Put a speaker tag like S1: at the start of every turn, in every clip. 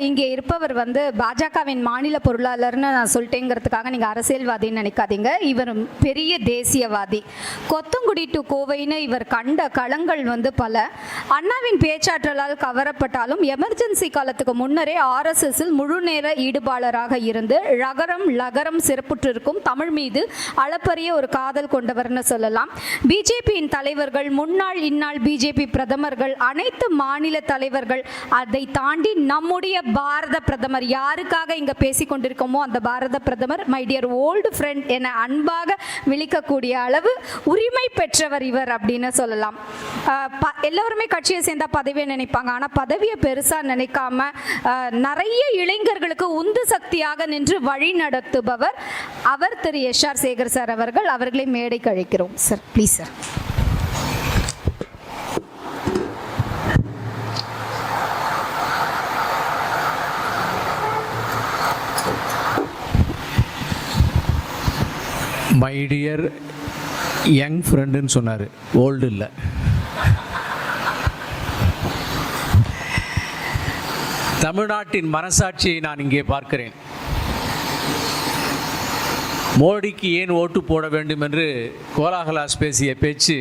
S1: இங்கே இருப்பவர் வந்து பாஜகவின் மாநில பொருளாளர்னு நான் சொல்லிட்டேங்கிறதுக்காக நீங்கள் அரசியல்வாதின்னு நினைக்காதீங்க. இவர் பெரிய தேசியவாதி. கொத்தங்குடி டு கோவைன்னு இவர் கண்ட களங்கள் வந்து பல. அண்ணாவின் பேச்சாற்றலால் கவரப்பட்டாலும் எமர்ஜென்சி காலத்துக்கு முன்னரே ஆர்எஸ்எஸ்ஸில் முழு நேர ஈடுபாளராக இருந்து ரகரம் லகரம் சிறப்புற்றிருக்கும் தமிழ் மீது அளப்பரிய ஒரு காதல் கொண்டவர்னு சொல்லலாம். பிஜேபியின் தலைவர்கள் முன்னாள் இந்நாள் பிஜேபி பிரதமர்கள் அனைத்து மாநில தலைவர்கள் அதை தாண்டி நம்முடைய பாரத பிரதமர் யாருக்காக இங்க பேசிக்கொண்டிருக்கோமோ அந்த பாரத பிரதமர் மை டியர் ஓல்டு ஃப்ரெண்ட் என அன்பாக விழிக்கக்கூடிய அளவு உரிமை பெற்றவர் இவர் அப்படின்னு சொல்லலாம். ப- எல்லோருமே கட்சியை சேர்ந்தா பதவியை நினைப்பாங்க. ஆனால் பதவியை பெருசா நினைக்காம நிறைய இளைஞர்களுக்கு உந்து சக்தியாக நின்று வழி நடத்துபவர் அவர் திரு. எஸ். ஆர். சேகர் சார் அவர்கள். அவர்களை மேடைக்கு அழைக்கிறோம். Sir please sir.
S2: My dear young ஃப்ரெண்டுன்னு சொன்னார். ஓல்டு இல்லை. தமிழ்நாட்டின் மனசாட்சியை நான் இங்கே பார்க்கிறேன். மோடிக்கு ஏன் ஓட்டு போட வேண்டும் என்று கோலாகலாஸ் பேசிய பேச்சு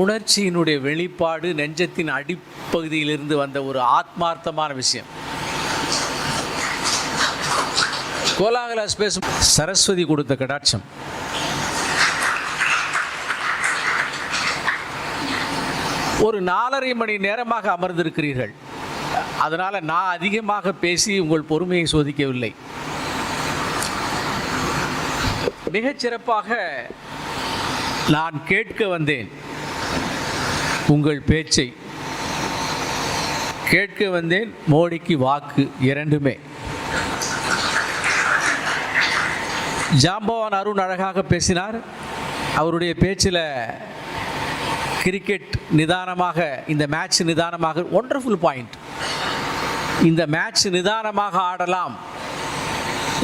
S2: உணர்ச்சியினுடைய வெளிப்பாடு நெஞ்சத்தின் அடிப்பகுதியிலிருந்து வந்த ஒரு ஆத்மார்த்தமான விஷயம். கோலாகலாஸ் பேசும் சரஸ்வதி கொடுத்த கடாட்சம். ஒரு நாலரை மணி நேரமாக அமர்ந்திருக்கிறீர்கள். அதனால் நான் அதிகமாக பேசி உங்கள் பொறுமையை சோதிக்கவில்லை. மிகச்சிறப்பாக நான் கேட்க வந்தேன். உங்கள் பேச்சை. கேட்க வந்தேன் மோடிக்கு வாக்கு இரண்டுமே. ஜாம்பவான் அருண் அழகாக பேசினார். அவருடைய பேச்சில் கிரிக்கெட் நிதானமாக இந்த மேட்ச் நிதானமாக ஒண்டர்ஃபுல் பாயிண்ட் இந்த மேட்ச் நிதானமாக ஆடலாம்.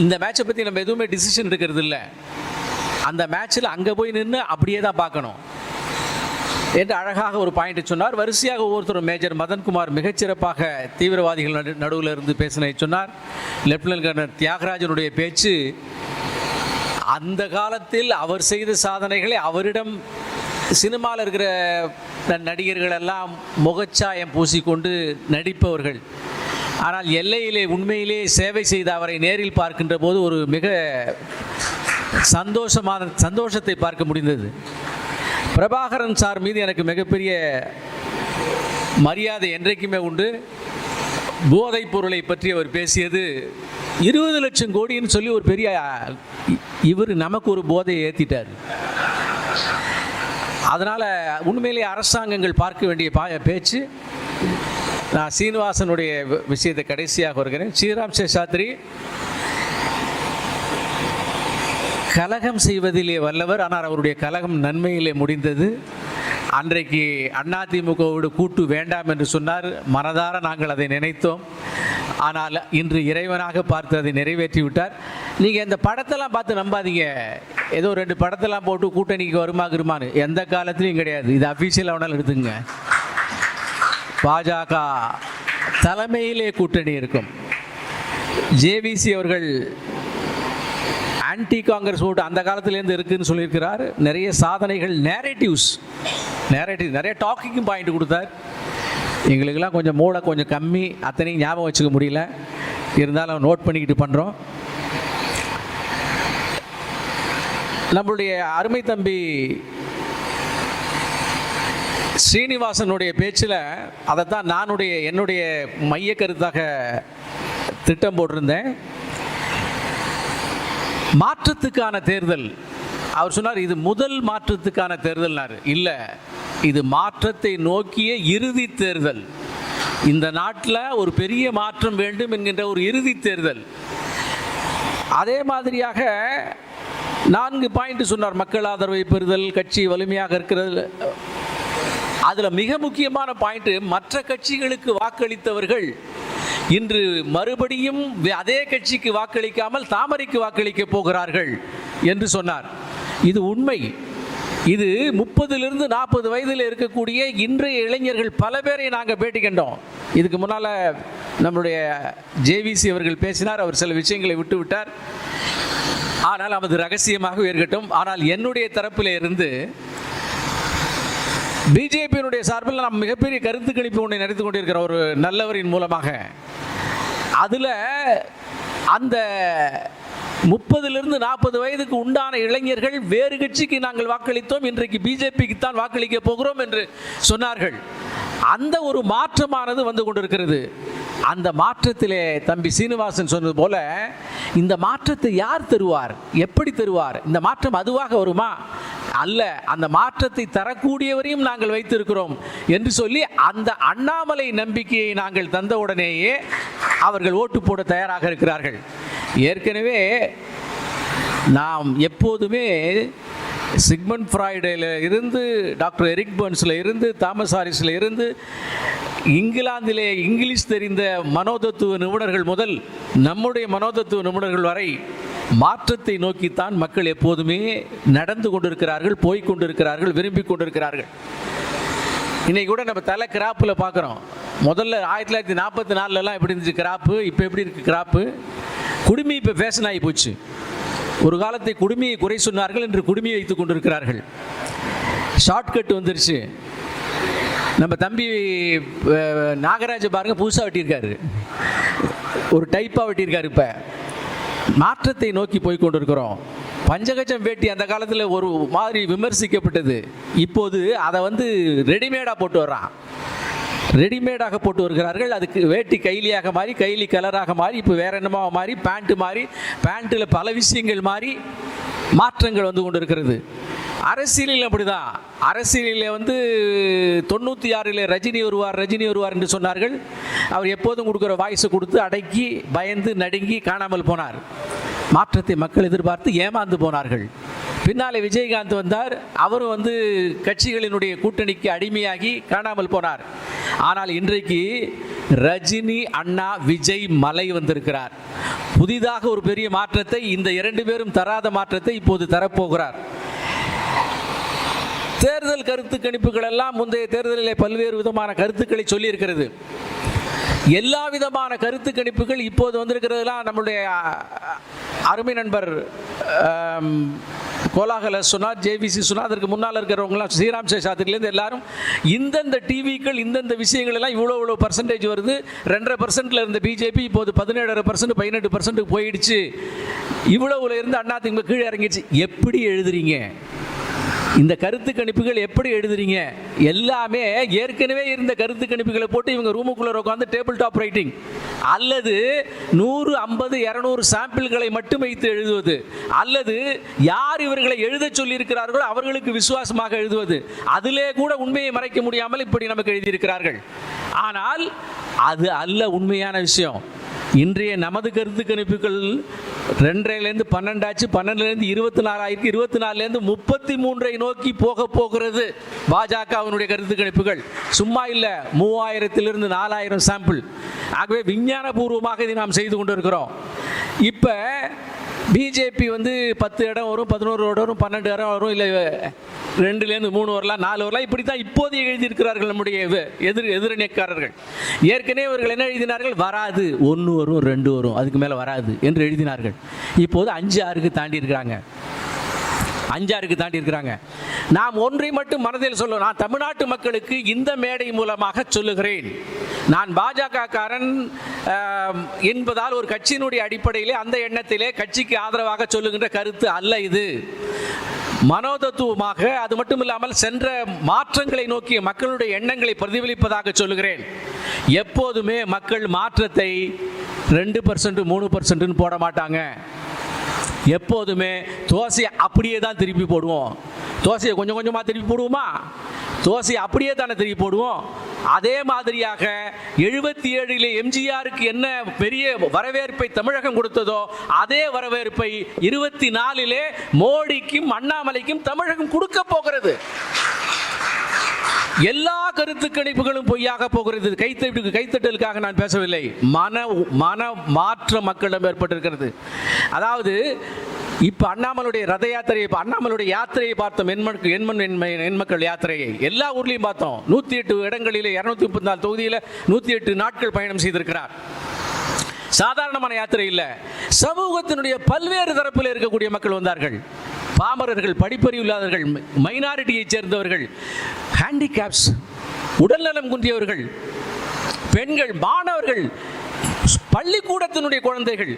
S2: இந்த மேட்சை பற்றி நம்ம எதுவுமே டிசிஷன் எடுக்கிறது இல்லை. அந்த மேட்ச்சில் அங்கே போய் நின்று அப்படியே தான் பார்க்கணும். என்று அழகாக ஒரு பாயிண்ட் சொன்னார். வரிசையாக ஒவ்வொருத்தரும் மேஜர் மதன்குமார் மிகச்சிறப்பாக தீவிரவாதிகள் நடு நடுவில் இருந்து பேசினை சொன்னார். லெப்டினன்ட் கவர்னர் தியாகராஜனுடைய பேச்சு அந்த காலத்தில் அவர் செய்த சாதனைகளை அவரிடம் சினிமாவில் இருக்கிற நடிகர்கள் எல்லாம் முகச்சாயம் பூசிக்கொண்டு நடிப்பவர்கள். ஆனால் எல்லையிலே உண்மையிலே சேவை செய்த அவரை நேரில் பார்க்கின்ற போது ஒரு மிக சந்தோஷமான சந்தோஷத்தை பார்க்க முடிந்தது. பிரபாகரன் சார் மீது எனக்கு மிகப்பெரிய மரியாதை என்றைக்குமே உண்டு. போதைப் பொருளை பற்றி அவர் பேசியது இருபது லட்சம் கோடின்னு சொல்லி ஒரு பெரிய இவர் நமக்கு ஒரு போதையை ஏற்றிட்டார் அதனால் உண்மையிலேயே அரசாங்கங்கள் பார்க்க வேண்டிய பா பேச்சு. நான் சீனிவாசனுடைய விஷயத்தை கடைசியாக வருகிறேன். ஸ்ரீராம் சேஷாத்ரி கலகம் செய்வதிலே வல்லவர். ஆனால் அவருடைய கலகம் நன்மையிலே முடிந்தது. அன்றைக்கு அதிமுகவோடு கூட்டு வேண்டாம் என்று சொன்னார். மனதார நாங்கள் அதை நினைத்தோம். ஆனால் இன்று இறைவனாக பார்த்து அதை நிறைவேற்றி விட்டார். நீங்கள் இந்த படத்தெல்லாம் பார்த்து நம்பாதீங்க. ஏதோ ரெண்டு படத்தெல்லாம் போட்டு கூட்டணிக்கு வருமா இருமான்னு எந்த காலத்துலையும் கிடையாது. இது அஃபீஷியல் வேணாலும் எடுத்துங்க பாஜக தலைமையிலே கூட்டணி இருக்கும். ஜேவிசி அவர்கள் ஆன்டி காங்கிரஸ் ஓட்டு அந்த காலத்துலேருந்து இருக்குன்னு சொல்லியிருக்கிறார். நிறைய சாதனைகள் நேரேட்டிவ்ஸ் நேரேட்டிவ் நிறைய டாக்கிங் பாயிண்ட் கொடுத்தார். எங்களுக்கெல்லாம் கொஞ்சம் மூளை கொஞ்சம் கம்மி. அத்தனையும் ஞாபகம் வச்சுக்க முடியல. இருந்தாலும் நோட் பண்ணிக்கிட்டு பண்ணுறோம் நம்மளுடைய அருமை தம்பி ஸ்ரீனிவாசனுடைய பேச்சில் அதை தான் நானுடைய என்னுடைய மைய கருத்தாக திட்டம் போட்டிருந்தேன். மாற்றத்துக்கான தேர்தல். அவர் சொன்னார் இது முதல் மாற்றத்துக்கான தேர்தல்னார். இல்லை இது மாற்றத்தை நோக்கிய இறுதி தேர்தல். இந்த நாட்டில் ஒரு பெரிய மாற்றம் வேண்டும் என்கின்ற ஒரு இறுதி தேர்தல். அதே மாதிரியாக நான்கு பாயிண்ட் சொன்னார் மக்கள் ஆதரவை பெறுதல் கட்சி வலிமையாக இருக்கிறது. அதில் மிக முக்கியமான பாயிண்ட் மற்ற கட்சிகளுக்கு வாக்களித்தவர்கள் இன்று மறுபடியும் அதே கட்சிக்கு வாக்களிக்காமல் தாமரைக்கு வாக்களிக்க போகிறார்கள் என்று சொன்னார். இது உண்மை. இது முப்பதிலிருந்து நாற்பது வயதில் இருக்கக்கூடிய இன்றைய இளைஞர்கள் பல பேரை நாங்கள் பேட்டி கண்டோம். இதுக்கு முன்னால் நம்முடைய ஜேவிசி அவர்கள் பேசினார் அவர் சில விஷயங்களை விட்டு விட்டார் ஆனால் அது ரகசியமாக இருக்கட்டும் ஆனால் என்னுடைய தரப்பில் இருந்து பிஜேபியினுடைய சார்பில் நாம் மிகப்பெரிய கருத்து கணிப்பு ஒன்றை நடத்தி கொண்டிருக்கிற ஒரு நல்லவரின் மூலமாக. அதில் அந்த முப்பதிலிருந்து நாற்பது வயதுக்கு உண்டான இளைஞர்கள் வேறு கட்சிக்கு நாங்கள் வாக்களித்தோம். இன்றைக்கு பிஜேபிக்கு தான் வாக்களிக்க போகிறோம் என்று சொன்னார்கள். அந்த ஒரு மாற்றமானது வந்து கொண்டிருக்கிறது. அந்த மாற்றத்திலே தம்பி சீனிவாசன் சொன்னது போல இந்த மாற்றத்தை யார் தருவார்? எப்படி தருவார்? இந்த மாற்றம் அதுவாக வருமா? அல்ல அந்த மாற்றத்தை தரக்கூடியவரையும் நாங்கள் வைத்திருக்கிறோம் என்று சொல்லி அந்த அண்ணாமலை நம்பிக்கையை நாங்கள் தந்தவுடனேயே அவர்கள் ஓட்டு போட தயாராக இருக்கிறார்கள். ஏற்கனவே நாம் எப்போதுமே சிக்மண்ட் ஃப்ராய்டில் இருந்து டாக்டர் எரிக் பர்ன்ஸில் இருந்து தாமஸ் ஹாரிஸில் இருந்து இங்கிலாந்திலே இங்கிலீஷ் தெரிந்த மனோதத்துவ நிபுணர்கள் முதல் நம்முடைய மனோதத்துவ நிபுணர்கள் வரை மாற்றத்தை நோக்கித்தான் மக்கள் எப்போதுமே நடந்து கொண்டிருக்கிறார்கள் போய் கொண்டிருக்கிறார்கள் விரும்பி கொண்டிருக்கிறார்கள். இன்றைக்கி கூட நம்ம தலை கிராப்பில் பார்க்குறோம். முதல்ல ஆயிரத்தி தொள்ளாயிரத்தி நாற்பத்தி நாலுலலாம் எப்படி இருந்துச்சு கிராப்பு? இப்போ எப்படி இருக்குது கிராப்பு? குடுமி இப்போ ஃபேஷன் ஆகி போச்சு. ஒரு காலத்தை குடுமியை குறை சொன்னார்கள் என்று குடுமி வைத்துக் கொண்டிருக்கிறார்கள். ஷார்ட்கட் வந்துருச்சு. நம்ம தம்பி நாகராஜ பாருங்க புதுசாக வெட்டியிருக்காரு. ஒரு டைப்பாக வெட்டியிருக்காரு இப்போ. மாற்றத்தை நோக்கி போய் கொண்டிருக்கிறோம். பஞ்சகஜம் வேட்டி அந்த காலத்தில் ஒரு மாதிரி விமர்சிக்கப்பட்டது. இப்போது அதை வந்து ரெடிமேடாக போட்டு வர்றான். ரெடிமேடாக போட்டு வருகிறார்கள். அதுக்கு வேட்டி கைலியாக மாறி கைலி கலராக மாறி இப்போ வேற என்னமாக மாறி பேண்ட்டு மாறி பேண்ட்டில் பல விஷயங்கள் மாறி மாற்றங்கள் வந்து கொண்டு இருக்கிறது அரசியலில் அப்படிதான். அரசியலில் வந்து தொண்ணூற்றி ஆறில் ரஜினி வருவார் ரஜினி வருவார் என்று சொன்னார்கள். அவர் எப்போதும் கொடுக்குற வாய்ஸை கொடுத்து அடக்கி பயந்து நடுங்கி காணாமல் போனார். மாற்றத்தை மக்கள் எதிர்பார்த்து ஏமாந்து போனார்கள். பின்னாலே விஜயகாந்த் வந்தார். அவரும் வந்து கட்சிகளினுடைய கூட்டணிக்கு அடிமையாகி காணாமல் போனார். ஆனால் இன்றைக்கு ரஜினி அண்ணா விஜய் மலை வந்திருக்கிறார். புதிதாக ஒரு பெரிய மாற்றத்தை இந்த இரண்டு பேரும் தராத மாற்றத்தை இப்போது தரப்போகிறார். தேர்தல் கருத்து கணிப்புகள் எல்லாம் முந்தைய தேர்தலிலே பல்வேறு விதமான கருத்துக்களை சொல்லியிருக்கிறது. எல்லா விதமான கருத்து கணிப்புகள் இப்போது வந்திருக்கிறதுலாம் நம்மளுடைய அருமை நண்பர் கோலாகல சொன்னார் ஜேபிசி சொன்னார் அதற்கு முன்னால் இருக்கிறவங்களாம் ஸ்ரீராம் சேஷாத்திரிலேருந்து எல்லாரும் இந்தந்த டிவிக்கள் இந்தந்த விஷயங்கள் எல்லாம் இவ்வளோ இவ்வளோ பர்சன்டேஜ் வருது. ரெண்டரை பர்சன்ட்ல இருந்த பிஜேபி இப்போது பதினேழரை பர்சன்ட் பதினெட்டு பர்சன்ட்டுக்கு போயிடுச்சு. இவ்வளவுல இருந்து அண்ணா திமுக கீழே இறங்கிடுச்சு. எப்படி எழுதுறீங்க? இந்த கருத்து கணிப்புகள் எப்படி எழுதுறீங்க? எல்லாமே ஏற்கனவே இருந்த கருத்து கணிப்புகளை போட்டு இவங்க ரூமுக்குள்ளே உட்காந்து டேபிள் டாப் ரைட்டிங். அல்லது நூறு ஐம்பது இரநூறு சாம்பிள்களை மட்டும் வைத்து எழுதுவது. அல்லது யார் இவர்களை எழுதச் சொல்லியிருக்கிறார்களோ அவர்களுக்கு விசுவாசமாக எழுதுவது. அதிலே கூட உண்மையை மறைக்க முடியாமல் இப்படி நமக்கு எழுதியிருக்கிறார்கள். ஆனால் அது அல்ல உண்மையான விஷயம். இன்றைய நமது கருத்து கணிப்புகள் ரெண்டரைலேருந்து பன்னெண்டாச்சு பன்னெண்டுலேருந்து இருபத்தி நாலாயிரத்தி இருபத்தி நாலுலேருந்து முப்பத்தி மூன்றை நோக்கி போக போகிறது பாஜகவினுடைய கருத்து கணிப்புகள். சும்மா இல்லை மூவாயிரத்திலிருந்து நாலாயிரம் சாம்பிள் ஆகவே விஞ்ஞானபூர்வமாக இதை நாம் செய்து கொண்டிருக்கிறோம். இப்போ பிஜேபி வந்து பத்து இடம் வரும் பதினோரு இடம் வரும் பன்னெண்டு இடம் வரும் இல்லை ரெண்டுலேருந்து மூணு வரலாம் நாலு வரலாம் இப்படி தான் இப்போது எழுதியிருக்கிறார்கள் நம்முடைய எதிர் எதிர் எதிரணிக்காரர்கள். ஏற்கனவே இவர்கள் என்ன எழுதினார்கள்? வராது. ஒன்று வரும் ரெண்டு வரும் அதுக்கு மேலே வராது என்று எழுதினார்கள். இப்போது அஞ்சு ஆறுக்கு தாண்டி இருக்கிறாங்க அஞ்சாருக்கு தாண்டி இருக்கிறாங்க. நாம் ஒன்றை மட்டும் மனதில் சொல்லும் நான் தமிழ்நாட்டு மக்களுக்கு இந்த மேடை மூலமாக சொல்லுகிறேன். நான் பாஜகக்காரன் என்பதால் ஒரு கட்சியினுடைய அடிப்படையிலே அந்த எண்ணத்திலே கட்சிக்கு ஆதரவாக சொல்லுகின்ற கருத்து அல்ல இது. மனோதத்துவமாக அது மட்டும் இல்லாமல் சென்ற மாற்றங்களை நோக்கிய மக்களுடைய எண்ணங்களை பிரதிபலிப்பதாக சொல்லுகிறேன். எப்போதுமே மக்கள் மாற்றத்தை ரெண்டு பர்சன்ட் மூணு பர்சன்ட்னு போட மாட்டாங்க. எப்போதுமே தோசையை அப்படியே தான் திருப்பி போடுவோம். தோசையை கொஞ்சம் கொஞ்சமாக திருப்பி போடுவோமா? தோசையை அப்படியே தானே திருப்பி போடுவோம். அதே மாதிரியாக எழுபத்தி ஏழில் எம்ஜிஆருக்கு என்ன பெரிய வரவேற்பை தமிழகம் கொடுத்ததோ அதே வரவேற்பை இருபத்தி நாலிலே மோடிக்கும் அண்ணாமலைக்கும் தமிழகம் கொடுக்க போகிறது. எல்லா கருத்து கணிப்புகளும் பொய்யாக போகிறது. கைத்தட்டு கைத்தட்டலுக்காக நான் பேசவில்லை. மன மன மாற்ற மக்களிடம் ஏற்பட்டிருக்கிறது. அதாவது இப்ப அண்ணாமலுடைய ரத யாத்திரையை இப்போ அண்ணாமலுடைய யாத்திரையை பார்த்தோம். எண்மக்கள் எண்மண் எண்மக்கள் யாத்திரையை. எல்லா ஊர்லயும் பார்த்தோம். நூத்தி எட்டு இடங்களில் இருநூத்தி முப்பத்தி நாலு தொகுதியில நூத்தி எட்டு நாட்கள் பயணம் செய்திருக்கிறார். சாதாரணமான யாத்திரை இல்லை. சமூகத்தினுடைய பல்வேறு தரப்பில் இருக்கக்கூடிய மக்கள் வந்தார்கள். பாமரர்கள் படிப்பறிவு இல்லாதவர்கள் மைனாரிட்டியைச் சேர்ந்தவர்கள் ஹேண்டிகேப்ஸ் உடல்நலம் குன்றியவர்கள் பெண்கள் மாணவர்கள் பள்ளிக்கூடத்தினுடைய குழந்தைகள்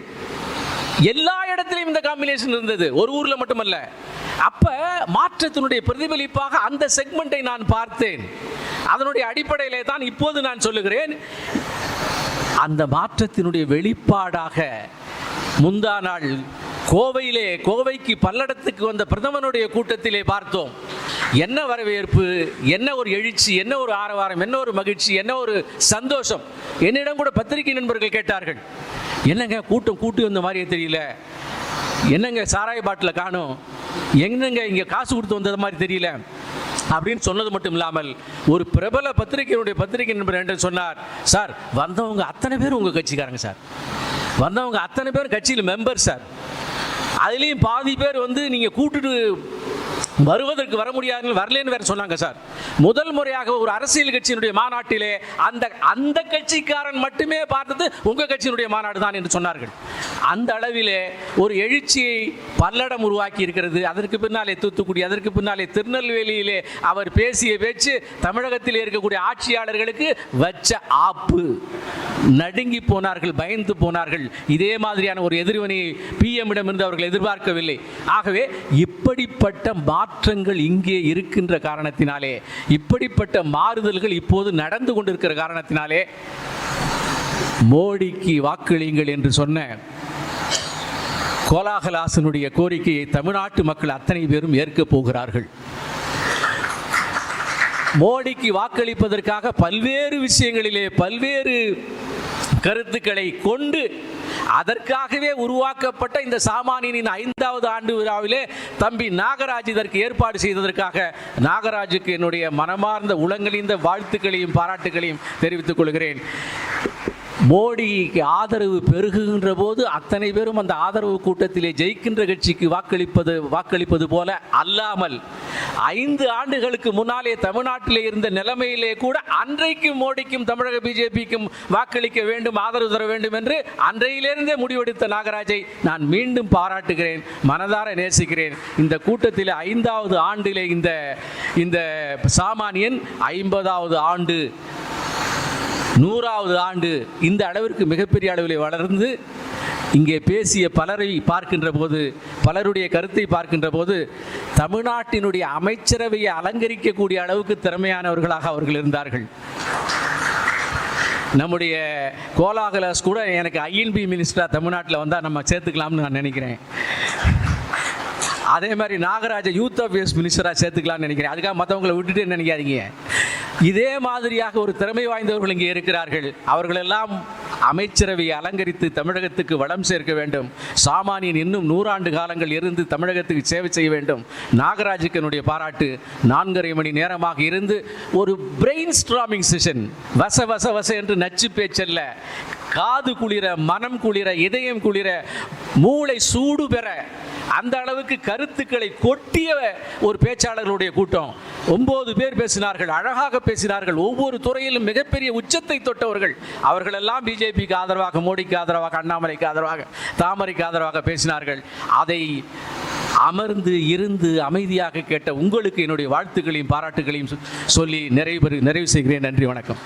S2: எல்லா இடத்திலையும் இந்த காம்பினேஷன் இருந்தது. ஒரு ஊரில் மட்டுமல்ல. அப்போ மாற்றத்தினுடைய பிரதிபலிப்பாக அந்த செக்மெண்ட்டை நான் பார்த்தேன். அதனுடைய அடிப்படையிலே தான் இப்போது நான் சொல்லுகிறேன். அந்த மாற்றத்தினுடைய வெளிப்பாடாக முந்தா நாள் கோவையிலே கோவைக்கு பல்லடத்துக்கு வந்த பிரதமனுடைய கூட்டத்திலே பார்த்தோம். என்ன வரவேற்பு என்ன ஒரு எழுச்சி என்ன ஒரு ஆரவாரம் என்ன ஒரு மகிழ்ச்சி என்ன ஒரு சந்தோஷம். என்னிடம் கூட பத்திரிகை நண்பர்கள் கேட்டார்கள். என்னங்க கூட்டம் கூட்டி வந்த மாதிரியே தெரியல. என்னங்க சாராய பாட்டில் காணும். என்னங்க இங்கே காசு கொடுத்து வந்தது மாதிரி தெரியல. அப்படின்னு சொன்னது மட்டும் இல்லாமல் ஒரு பிரபல பத்திரிகையினுடைய பத்திரிகை நண்பர் என்று சொன்னார் சார் வந்தவங்க அத்தனை பேர் உங்கள் கட்சிக்காரங்க சார். வந்தவங்க அத்தனை பேர் கட்சியில் மெம்பர் சார். அதுலேயும் பாதி பேர் வந்து நீங்கள் கூட்டுட்டு வருவதற்கு வர முடியாது வரலன்னு வேற சொன்னாங்க சார். முதல் முறையாக ஒரு அரசியல் கட்சியினுடைய மாநாட்டிலே அந்த அந்த கட்சிக்காரன் மட்டுமே பார்த்தது உங்க கட்சியினுடைய மாநாடு தான் என்று சொன்னார்கள். அந்த அளவிலே ஒரு எழுச்சியை பல்லடம் உருவாக்கி இருக்கிறது. அதற்கு பின்னாலே தூத்துக்குடி அதற்கு பின்னாலே திருநெல்வேலியிலே அவர் பேசிய பேச்சு தமிழகத்தில் இருக்கக்கூடிய ஆட்சியாளர்களுக்கு வச்ச ஆப்பு. நடுங்கி போனார்கள் பயந்து போனார்கள். இதே மாதிரியான ஒரு எதிர்வினை பிஎம்மிடம் இருந்து அவர்கள் எதிர்பார்க்கவில்லை. ஆகவே இப்படிப்பட்ட மாற்றங்கள் இங்கே இருக்கின்ற காரணத்தினாலே இப்படிப்பட்ட மாறுதல்கள் இப்போது நடந்து கொண்டிருக்கிற காரணத்தினாலே மோடிக்கு வாக்களியுங்கள் என்று சொன்ன கோலாகலாசனுடைய கோரிக்கையை தமிழ்நாட்டு மக்கள் அத்தனை பேரும் ஏற்கப் போகிறார்கள். மோடிக்கு வாக்களிப்பதற்காக பல்வேறு விஷயங்களிலே பல்வேறு கருத்துக்களை கொண்டு அதற்காகவே உருவாக்கப்பட்ட இந்த சாமானியனின் ஐந்தாவது ஆண்டு விழாவிலே தம்பி நாகராஜ் இதற்கு ஏற்பாடு செய்ததற்காக நாகராஜுக்கு என்னுடைய மனமார்ந்த உளங்களிந்த வாழ்த்துக்களையும் பாராட்டுகளையும் தெரிவித்துக் கொள்கிறேன். மோடிக்கு ஆதரவு பெருகுகின்ற போது அத்தனை பேரும் அந்த ஆதரவு கூட்டத்திலே ஜெயிக்கின்ற கட்சிக்கு வாக்களிப்பது வாக்களிப்பது போல அல்லாமல் ஐந்து ஆண்டுகளுக்கு முன்னாலே தமிழ்நாட்டிலே இருந்த நிலைமையிலே கூட அன்றைக்கும் மோடிக்கும் தமிழக பிஜேபிக்கும் வாக்களிக்க வேண்டும் ஆதரவு தர வேண்டும் என்று அன்றையிலிருந்தே முடிவெடுத்த நாகராஜை நான் மீண்டும் பாராட்டுகிறேன் மனதார நேசிக்கிறேன். இந்த கூட்டத்தில் ஐந்தாவது ஆண்டிலே இந்த இந்த சாமானியன் ஐம்பதாவது ஆண்டு நூறாவது ஆண்டு இந்த அளவிற்கு மிகப்பெரிய அளவில் வளர்ந்து இங்கே பேசிய பலரை பார்க்கின்ற போது பலருடைய கருத்தை பார்க்கின்ற போது தமிழ்நாட்டினுடைய அமைச்சரவையை அலங்கரிக்கக்கூடிய அளவுக்கு திறமையானவர்களாக அவர்கள் இருந்தார்கள். நம்முடைய கோலாகலாஸ் கூட எனக்கு ஐஎன்பி மினிஸ்டராக தமிழ்நாட்டில் வந்தால் நம்ம சேர்த்துக்கலாம்னு நான் நினைக்கிறேன். அதே மாதிரி நாகராஜ யூத் அஃபேர்ஸ் மினிஸ்டராக சேர்த்துக்கலாம்னு நினைக்கிறேன். அதுக்காக மற்றவங்களை விட்டுட்டு நினைக்காதீங்க. இதே மாதிரியாக ஒரு திறமை வாய்ந்தவர்கள் இங்கே இருக்கிறார்கள். அவர்களெல்லாம் அமைச்சரவையை அலங்கரித்து தமிழகத்துக்கு வளம் சேர்க்க வேண்டும். சாமானியன் இன்னும் நூறாண்டு காலங்கள் இருந்து தமிழகத்துக்கு சேவை செய்ய வேண்டும். நாகராஜுக்கு பாராட்டு நான்கரை மணி நேரமாக இருந்து ஒரு பிரெயின் ஸ்ட்ராமிங் செஷன் வச வச வச என்று நச்சு பேச்சல்ல. காது குளிர மனம் குளிர இதயம் குளிர மூளை சூடு பெற. அந்த அளவுக்கு கருத்துக்களை கொட்டிய ஒரு பேச்சாளர்களுடைய கூட்டம். ஒன்பது பேர் பேசினார்கள் அழகாக பேசினார்கள். ஒவ்வொரு துறையிலும் மிகப்பெரிய உச்சத்தை தொட்டவர்கள். அவர்களெல்லாம் பிஜேபிக்கு ஆதரவாக மோடிக்கு ஆதரவாக அண்ணாமலைக்கு ஆதரவாக தாமரைக்கு ஆதரவாக பேசினார்கள். அதை அமர்ந்து இருந்து அமைதியாக கேட்ட உங்களுக்கு என்னுடைய வாழ்த்துக்களையும் பாராட்டுகளையும் சொ- சொல்லி நிறைவு நிறைவு செய்கிறேன். நன்றி வணக்கம்.